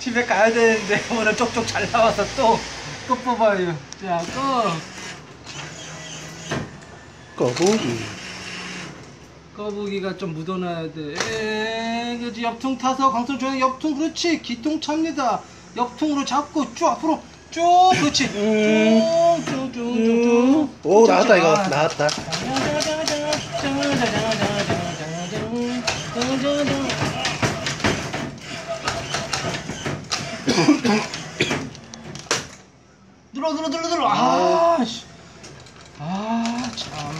집에 가야 되는데 오늘 쪽쪽 잘 나와서 또 또 뽑아요. 자, 또 거북이. 거북이가 좀 묻어놔야 돼. 에, 그지 옆통 타서 강철 조용 옆통 그렇지 기통 찹니다. 옆통으로 잡고 쭉 앞으로 쭉 그렇지. 음. 쭉쭉쭉쭉쭉. 오, 나왔다, 이거. 나왔다. 눌러 눌러 눌러 눌러 아, 씨. 아, 참.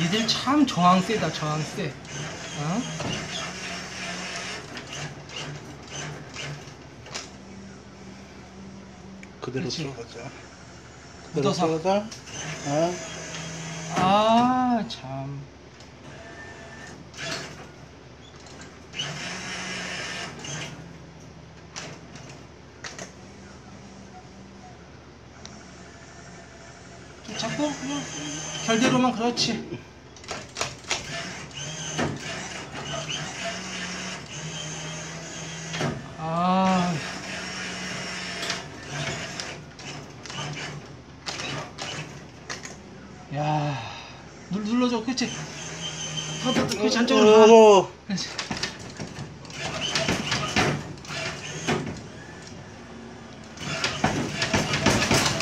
니들 참 저항 세다, 저항 세. 어? 그대로. 들어가자. 묻어서. 그대로 들어가자. 아, 아, 참. 좀 잡고 그냥 결대로만 그렇지. 아. 야, 눌, 눌러줘, 그치? 더, 더, 더, 그치, 안쪽으로 가. 오, 그치.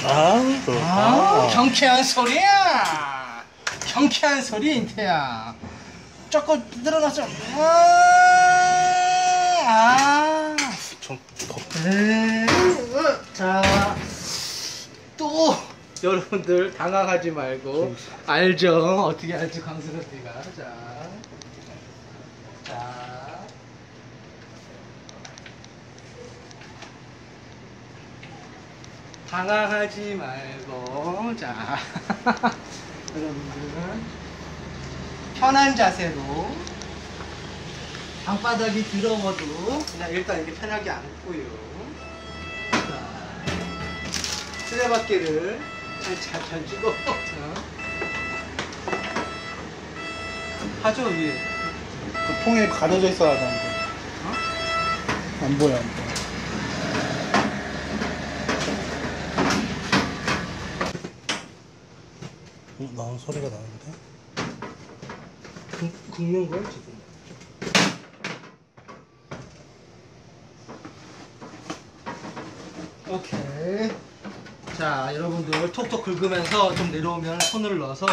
아, 그렇다. 아, 경쾌한 소리야! 경쾌한 소리, 인태야. 조금 늘어났어. 아, 아. 좀 더. 에이, 자, 또 여러분들 당황하지 말고 알죠? 어떻게 할지 강스럽디가 자, 자, 당황하지 말고 자, 여러분들 편한 자세로 방바닥이 더러워도 그냥 일단 이렇게 편하게 앉고요. 자, 쓰레받기를 잘 펴주고 자. 하죠 위에. 그 통에 가려져 있어야 하는데. 어? 안 보여, 안 보여. 어, 나온 소리가 나는데? 긁- 긁는 걸 지금. 오케이. 자, 여러분들 톡톡 긁으면서 좀 내려오면 손을 넣어서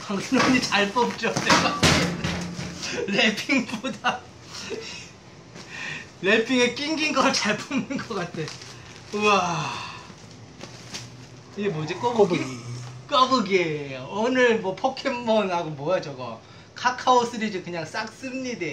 강순원이 잘 뽑죠. 내가 랩핑보다 랩핑에 낑긴 걸 잘 뽑는 것 같아. 우와. 이게 뭐지? 꼬부기? 꼬부기. 오늘 뭐 포켓몬하고 뭐야 저거. 카카오 시리즈 그냥 싹 씁니다.